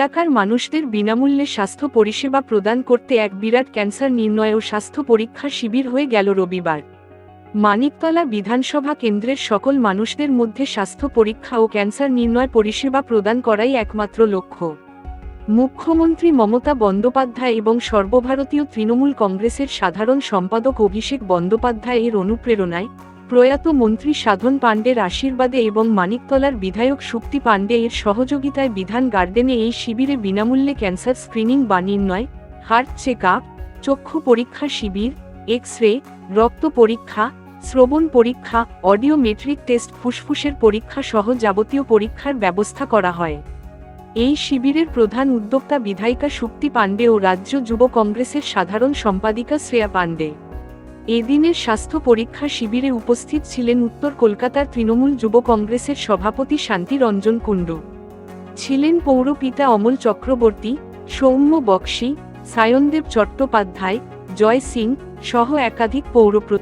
এলাকার মানুষদের বিনামূল্যে স্বাস্থ্য পরিষেবা প্রদান করতে এক বিরাট ক্যান্সার নির্ণয় ও স্বাস্থ্য পরীক্ষা শিবির হয়ে গেল রবিবার। মানিকতলা বিধানসভা কেন্দ্রের সকল মানুষদের মধ্যে স্বাস্থ্য পরীক্ষা ও ক্যান্সার নির্ণয় পরিষেবা প্রদান করাই একমাত্র লক্ষ্য। মুখ্যমন্ত্রী মমতা বন্দ্যোপাধ্যায় এবং সর্বভারতীয় তৃণমূল কংগ্রেসের সাধারণ সম্পাদক অভিষেক বন্দ্যোপাধ্যায় এর অনুপ্রেরণায় প্রয়াত মন্ত্রী সাধন পাণ্ডের আশীর্বাদে এবং মানিকতলার বিধায়ক শুক্তি পাণ্ডে এর সহযোগিতায় বিধান গার্ডেনে এই শিবিরে বিনামূল্যে ক্যান্সার স্ক্রিনিং বা নির্ণয়, হার্ট চেক আপ চক্ষু পরীক্ষা শিবির এক্স রে রক্ত পরীক্ষা, শ্রবণ পরীক্ষা, অডিও মেট্রিক টেস্ট, ফুসফুসের পরীক্ষা সহ যাবতীয় পরীক্ষার ব্যবস্থা করা হয়। এই শিবিরের প্রধান উদ্যোক্তা বিধায়িকা শুক্তি পাণ্ডে ও রাজ্য যুব কংগ্রেসের সাধারণ সম্পাদিকা শ্রেয়া পাণ্ডে। এদিনের স্বাস্থ্য পরীক্ষা শিবিরে উপস্থিত ছিলেন উত্তর কলকাতার তৃণমূল যুব কংগ্রেসের সভাপতি শান্তি রঞ্জন কুণ্ডু। ছিলেন পৌরপিতা অমল চক্রবর্তী, সৌম্য বক্সি, সায়নদেব চট্টোপাধ্যায়, জয় সিং, সহ একাধিক পৌরপ্র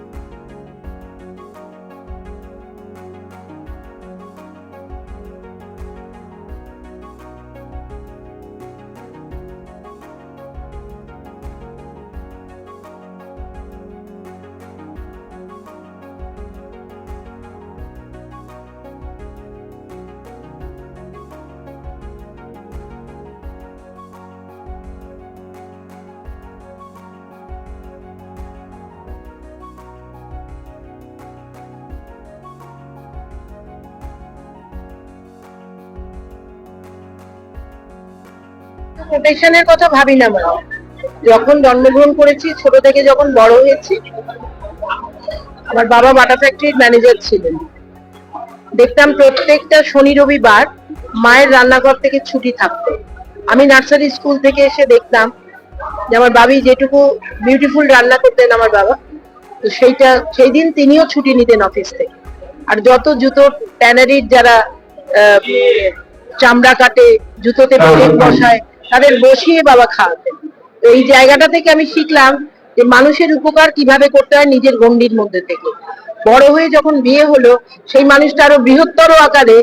প্রোটেকশনের কথা ভাবি না মানে যখন জন্মগ্রহণ করেছি ছোট থেকে যখন বড় হয়েছি আমার বাবা বাটা ফ্যাক্টরির ম্যানেজার ছিলেন। দেখতাম প্রত্যেকটা শনি রবিবার মায়ের রান্নাঘর থেকে ছুটি থাকতো। আমি নার্সারি স্কুল থেকে এসে দেখতাম যে আমার বাবি যেটুকু বিউটিফুল রান্না করতেন আমার বাবা তো সেইটা সেই দিন তিনিও ছুটি নিতেন অফিস থেকে। আর যত জুতো ট্যানারির যারা চামড়া কাটে জুতোতে ব্লেড বসায় তাদের বসিয়ে বাবা খাওয়াতেন। এই জায়গাটা থেকে আমি শিখলাম যে মানুষের উপকার কীভাবে করতে হয় নিজের গণ্ডির মধ্যে থেকে। বড় হয়ে যখন বিয়ে হলো, সেই মানুষটা আরও বৃহত্তর আকারে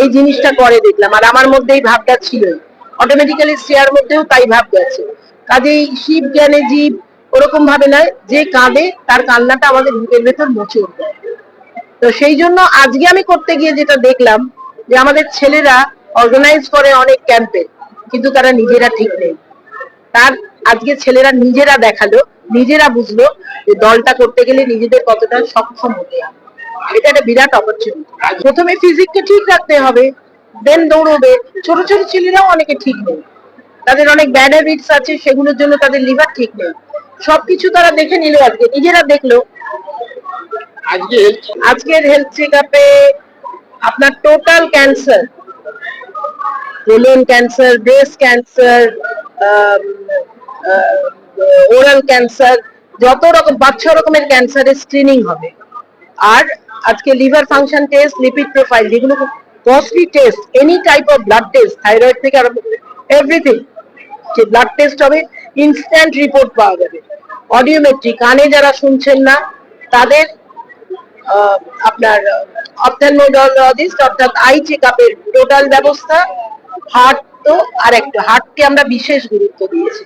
এই জিনিসটা করে দেখলাম। আর আমার মধ্যে এই ভাবটা ছিল অটোমেটিক্যালি শ্রেয়ার মধ্যেও তাই ভাব গেছে। কাজেই শিব জ্ঞানে জীব ওরকম ভাবে নয়, যে কাঁদে তার কান্নাটা আমাদের বুকের ভেতর মুছে উঠবে তো সেই জন্য আজকে আমি করতে গিয়ে যেটা দেখলাম যে আমাদের ছেলেরা অর্গানাইজ করে অনেক ক্যাম্পে কিন্তু তারা নিজেরা ঠিক নেই। তার আজকে ছেলেরা নিজেরা দেখাল নিজেরা বুঝলো যে দলটা করতে গেলে নিজেদের কতটা সক্ষম হতে হবে। এটা একটা বিরাট অপরচুনিটি প্রথমে ফিজিককে ঠিক রাখতে হবে দেন দৌড়বে। ছোট ছোট ছেলেরাও অনেকে ঠিক নেই। তাদের অনেক ব্যাড হ্যাবিটস আছে সেগুলোর জন্য তাদের লিভার ঠিক নেই। সবকিছু তারা দেখে নিল আজকে নিজেরা দেখল। আজকে আজকের হেলথ চেক আপে আপনার total cancer colon cancer breast cancer oral cancer যত রকম ছ রকমের ক্যান্সারের স্ক্রিনিং হবে। আর আজকে liver function test lipid profile যেগুলো costly test any type of blood test thyroid থেকে আরম্ভ করে এভরিথিং যে ব্লাড টেস্ট হবে ইনস্ট্যান্ট রিপোর্ট পাওয়া যাবে। অডিওমেট্রি কানে যারা শুনছেন না, তাদের আপনার অপথ্যালমোলজিস্ট অর্থাৎ আই চেক আপের টোটাল ব্যবস্থা হার্ট তো আর একটা হার্টকে আমরা বিশেষ গুরুত্ব দিয়েছি।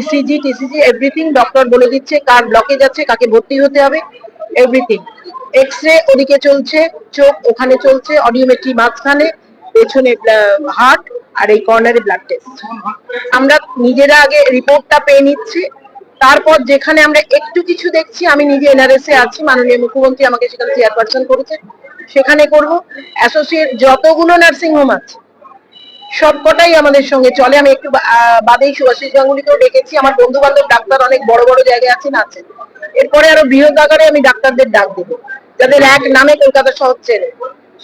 ইসিজি টিসিজি এভরিথিং ডক্টর বলে দিচ্ছে, কার ব্লকেজ আছে কাকে ভর্তি হতে হবে এভরিথিং এক্স রে ওদিকে চলছে, চোখ ওখানে চলছে অডিওমেট্রি মাঝখানে, পেছনে হার্ট আর এই কর্নারে ব্লাড টেস্ট আমরা নিজেরা আগে রিপোর্টটা পেয়ে নিচ্ছি, তারপর যেখানে আমরা একটু কিছু দেখছি, আমি নিজে এনআরএস এ আছি, মাননীয় মুখ্যমন্ত্রী আমাকে সেখানে চেয়ারপারসন করেছে, সেখানে করব। অ্যাসোসিয়েট যতগুলো নার্সিং হোম আছে সবকটাই আমাদের সঙ্গে চলে। আমি একটু বাদেই সুভাষিস গাঙ্গুলিকেও ডেকেছি। আমার বন্ধু বান্ধব ডাক্তার অনেক বড় বড় জায়গায় আছেন আছেন। এরপরে আরও বৃহৎ আকারে আমি ডাক্তারদের ডাক দেবো। যাদের এক নামে কলকাতা শহর চেনে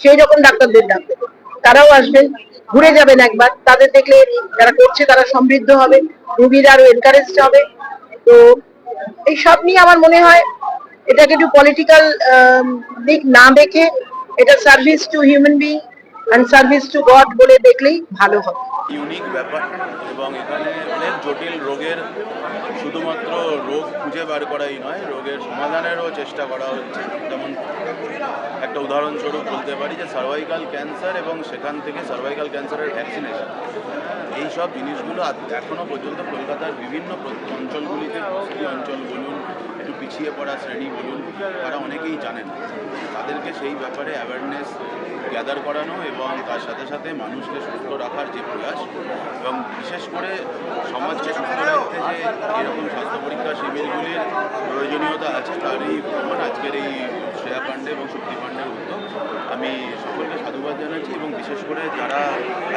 সেই রকম ডাক্তারদের ডাক দেবো। তারাও আসবেন, ঘুরে যাবেন একবার। তাদের দেখলে যারা করছে তারা সমৃদ্ধ হবে, রুগীরা আরও এনকারেজ হবে। তো এই সব নিয়ে আমার মনে হয় এটাকে একটু পলিটিক্যাল দিক না দেখে এটা service to human being and service to God বলে দেখলেই ভালো হবে। ইউনিক ব্যাপার এবং এখানে অনেক জটিল রোগের, শুধুমাত্র রোগ খুঁজে বার করাই নয়, রোগের সমাধানেরও চেষ্টা করা হচ্ছে। যেমন একটা উদাহরণস্বরূপ বলতে পারি যে সার্ভাইকাল ক্যান্সার এবং সেখান থেকে সার্ভাইকাল ক্যান্সারের ভ্যাকসিনেশন এই সব জিনিসগুলো আজ- এখনও পর্যন্ত কলকাতার বিভিন্ন অঞ্চলগুলিতে বস্তি অঞ্চল বলুন, একটু পিছিয়ে পড়া শ্রেণি বলুন, তারা অনেকেই জানে না তাদেরকে সেই ব্যাপারে অ্যাওয়ারনেস গ্যাদার করানো এবং তার সাথে সাথে মানুষকে সুস্থ রাখার যে প্রয়াস এবং বিশেষ করে সমাজকে সুস্থ রাখতে যে এরকম স্বাস্থ্য পরীক্ষা শিবিরগুলির প্রয়োজনীয়তা আছে তারই প্রমাণ আজকের এই শ্রেয়া পাণ্ডে এবং শক্তি পাণ্ডের উদ্যোগ। আমি সকলকে সাধুবাদ জানাচ্ছি এবং বিশেষ করে যারা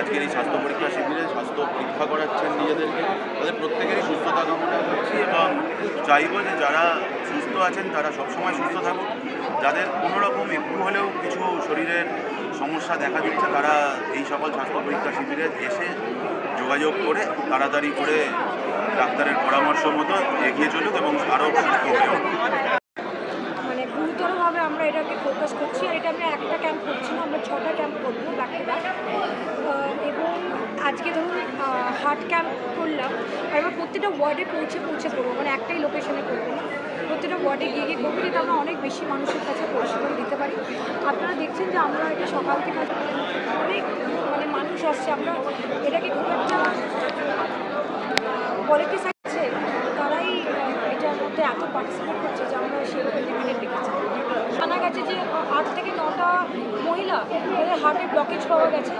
আজকের এই স্বাস্থ্য পরীক্ষা শিবিরে স্বাস্থ্য পরীক্ষা করাচ্ছেন নিজেদেরকে, তাদের প্রত্যেকেরই সুস্থতা কামনা করছি এবং চাইব যে যারা সুস্থ আছেন তারা সবসময় সুস্থ থাকুক। যাদের কোনো রকম একটু হলেও কিছু শরীরের সমস্যা দেখা দিচ্ছে, তারা এই সকল স্বাস্থ্য পরীক্ষা শিবিরে এসে যোগাযোগ করে তাড়াতাড়ি করে ডাক্তারের পরামর্শ মতো এগিয়ে চলুক এবং আরও সুস্থ হয়ে মানে গুরুতরভাবে আমরা এটাকে ফোকাস করছি আর এটা আমরা একটা ক্যাম্প করছি না, আমরা ছটা ক্যাম্প করব ব্যাক এবং আজকে ধরুন হার্ট ক্যাম্প করলাম, আর আমরা প্রত্যেকটা ওয়ার্ডে পৌঁছে পৌঁছে করব মানে একটাই লোকেশনে করব। না প্রত্যেকটা ওয়ার্ডে গিয়ে গিয়ে যাতে আমরা অনেক বেশি মানুষের কাছে পরিষেবা দিতে পারি। আপনারা দেখছেন যে আমরা এটা সকাল থেকে অনেক মানে মানুষ আসছে। আমরা এটাকে খুব একটা পলিটিসাইজে তারাই এটার মধ্যে এত পার্টিসিপেট করছে যে আমরা সেরকম লিমিটেড রেখেছি জানা গেছে যে আট থেকে নটা মহিলা তাদের হার্টে ব্লকেজ পাওয়া গেছে।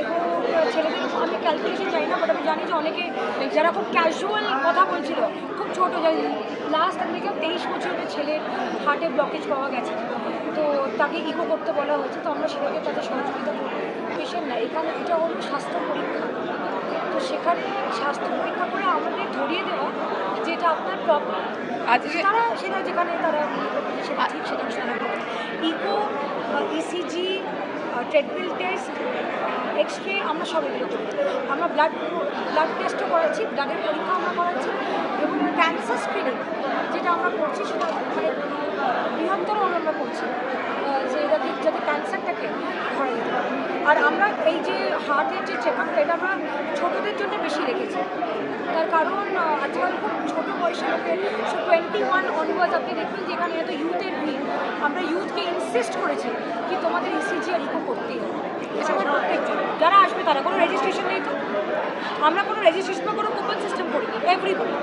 এবং ছেলেদের, আমি ক্যালকুলেশন জানি না বাট আমি জানি যে অনেকে যারা খুব ক্যাজুয়াল কথা বলছিল, খুব ছোটো লাস্ট আমি দেখলাম তেইশ বছরের ছেলের হার্টে ব্লকেজ পাওয়া গেছে। তো তাকে ইকো করতে বলা হয়েছে তো আমরা সেটাকে তাদের সহযোগিতা করব। পেশেন্ট না এখানে এটা হল স্বাস্থ্য পরীক্ষা। তো সেখানে স্বাস্থ্য পরীক্ষা করে আমাদের ধরিয়ে দেওয়া যেটা আপনার প্রবলেম আজকে তারা সেটা যেখানে তারা সেটা ঠিক সেটা সেটা echo ECG treadmill test X ray আমরা সব এগুলো করি আমরা ব্লাড ব্লাড টেস্টও করাচ্ছি ব্লাডের পরীক্ষা আমরা করাচ্ছি। এবং ক্যান্সার স্ক্রিনিং যেটা আমরা করছি সেটা মানে বৃহত্তর আমরা করছি যে যাতে যাতে ক্যান্সারটাকে পারে। আর আমরা এই যে হার্টের যে চেক আপটা এটা আমরা ছোটোদের জন্য বেশি রেখেছি। তার কারণ আজকাল খুব ছোটো বয়সে লোকের সো টোয়েন্টি ওয়ান অনওয়ার্ড আপনি দেখবেন যেখানে এত ইউথের ভিড়। আমরা ইউথকে ইনসিস্ট করেছি কি তোমাদের ইসিজি আর ইকো করতেই হবে। যারা আসবে তারা কোনো রেজিস্ট্রেশন নেই তো। আমরা কোনো রেজিস্ট্রেশন বা কোনো কুপন সিস্টেম করিনি এভরিবডি